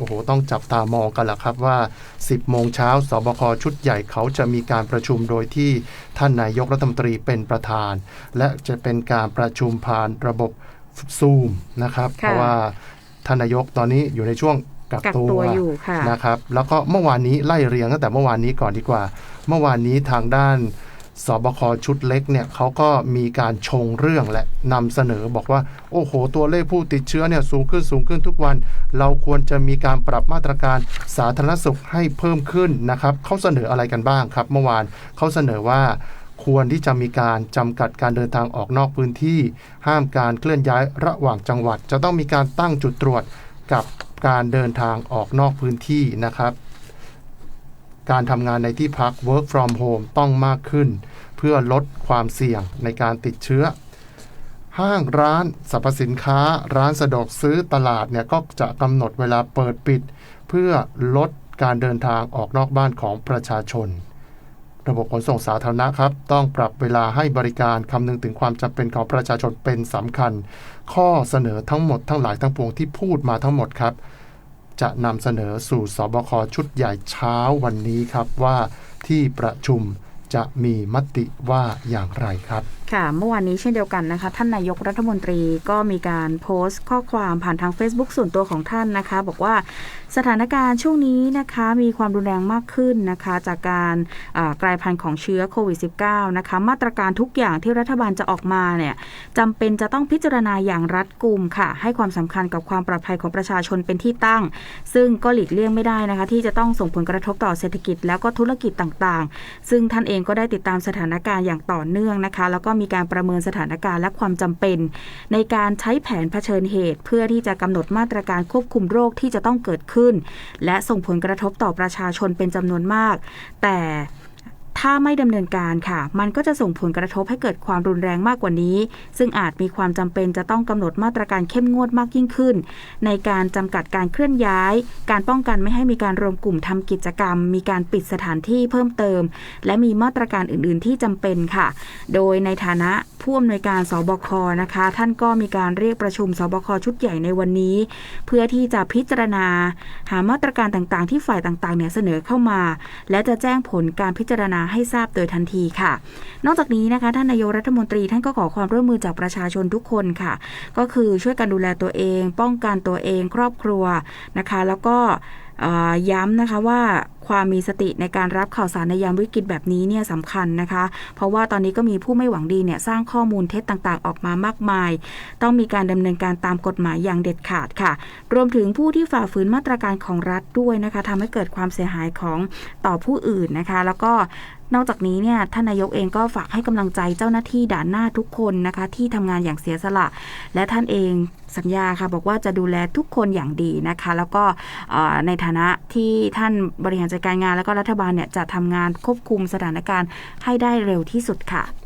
โอ้โห ต้องจับตามองกันแหละครับว่า 10 โมงเช้าสบคชุดใหญ่เขาจะมีการประชุมโดยที่ท่านนายกรัฐมนตรีเป็นประธาน และจะเป็นการประชุมผ่านระบบซูมนะครับ เพค่ะราะว่าท่านนายกตอนนี้อยู่ในช่วงกักกักตัตัววอยู่ค่ะนะครับ แล้วก็เมื่อวานนี้ไล่เรียงตั้งแต่เมื่อวานนี้ก่อนดีกว่า เมื่อวานนี้ทางด้าน สบคชุดเล็กเนี่ยเขาก็มีการชงเรื่องและนำเสนอบอกว่า โอ้โห ตัวเลขผู้ติดเชื้อเนี่ยสูงขึ้นสูงขึ้นทุกวัน เราควรจะมีการปรับมาตรการสาธารณสุขให้เพิ่มขึ้นนะครับเขาเสนออะไรกันบ้างครับเมื่อวานเขาเสนอว่าควรที่จะมีการจำกัดการเดินทางออกนอกพื้นที่ ห้ามการเคลื่อนย้ายระหว่างจังหวัด จะต้องมีการตั้งจุดตรวจกับการเดินทางออกนอกพื้นที่นะครับ การทำงานในที่พัก work from home ต้องมากขึ้น เพื่อลดความเสี่ยงในการติดเชื้อ ห้างร้านสรรพสินค้า ร้านสะดวกซื้อตลาดเนี่ยก็จะกำหนดเวลาเปิดปิด เพื่อลดการเดินทางออกนอกบ้านของประชาชน ระบบขนส่งสาธารณะครับ ต้องปรับเวลาให้บริการคำนึงถึงความจำเป็นของประชาชนเป็นสำคัญ ข้อเสนอทั้งหมดทั้งหลายทั้งปวงที่พูดมาทั้งหมดครับ จะนำเสนอสู่สบคชุดใหญ่เช้าวันนี้ครับว่าที่ประชุม จะมีมติว่าอย่างไรครับ ค่ะเมื่อวานนี้เช่นเดียวกันนะคะ ท่านนายกรัฐมนตรีก็มีการโพสต์ข้อความผ่านทาง Facebook ส่วนตัวของท่านนะคะ บอกว่าสถานการณ์ช่วงนี้นะคะมีความรุนแรงมากขึ้นนะคะ จากการกลายพันธุ์ของเชื้อโควิด -19 นะคะมาตรการทุกอย่างที่รัฐบาลจะออกมาเนี่ยจำเป็นจะต้องพิจารณาอย่างรัดกุมค่ะ ให้ความสำคัญกับความปลอดภัยของประชาชนเป็นที่ตั้ง ซึ่งก็หลีกเลี่ยงไม่ได้นะคะ ที่จะต้องส่งผลกระทบต่อเศรษฐกิจแล้วก็ธุรกิจต่างๆ ซึ่งท่านเองก็ได้ติดตามสถานการณ์อย่างต่อเนื่องนะคะ แล้วก็มีการประเมินสถานการณ์และความจำเป็น ในการใช้แผนเผชิญเหตุ เพื่อที่จะกำหนดมาตรการควบคุมโรคที่จะต้องเกิดขึ้น และส่งผลกระทบต่อประชาชนเป็นจำนวนมาก แต่ ถ้าไม่ดำเนินการค่ะ มันก็จะส่งผลกระทบให้เกิดความรุนแรงมากกว่านี้ ซึ่งอาจมีความจำเป็นจะต้องกำหนดมาตรการเข้มงวดมากยิ่งขึ้น ในการจำกัดการเคลื่อนย้าย การป้องกันไม่ให้มีการรวมกลุ่มทำกิจกรรม มีการปิดสถานที่เพิ่มเติม และมีมาตรการอื่น ๆ ที่จำเป็นค่ะ โดยในฐานะผู้อำนวยการสบคนะคะ ท่านก็มีการเรียกประชุมสบคชุดใหญ่ในวันนี้ เพื่อที่จะพิจารณา หามาตรการต่างๆ ที่ฝ่ายต่างๆเนี่ยเสนอเข้ามา และจะแจ้งผลการพิจารณาใให้ทราบโดยทันทีค่ะ นอกจากนี้นะคะท่านนายกรัฐมนตรีท่านก็ขอความร่วมมือจากประชาชนทุกคนค่ะ ก็คือช่วยกันดูแลตัวเอง ป้องกันตัวเอง ครอบครัวนะคะ แล้วก็ย้ำนะคะว่า ความมีสติในการรับข่าวสารในยามวิกฤตแบบนี้เนี่ยสำคัญนะคะ เพราะว่าตอนนี้ก็มีผู้ไม่หวังดีเนี่ยสร้างข้อมูลเท็จต่างๆ ออกมามากมาย ต้องมีการดำเนินการตามกฎหมายอย่างเด็ดขาดค่ะ รวมถึงผู้ที่ฝ่าฝืนมาตรการของรัฐด้วยนะคะทำให้เกิดความเสียหายของต่อผู้อื่นนะคะ แล้วก็นอกจากนี้เนี่ยท่านนายกเองก็ฝากให้กำลังใจเจ้าหน้าที่ด่านหน้าทุกคนนะคะ ที่ทำงานอย่างเสียสละ และท่านเองสัญญาค่ะ บอกว่าจะดูแลทุกคนอย่างดีนะคะ แล้วก็ในฐานะที่ท่านบริหารจัดการงานและก็รัฐบาลเนี่ยจะทำงานควบคุมสถานการณ์ให้ได้เร็วที่สุดค่ะ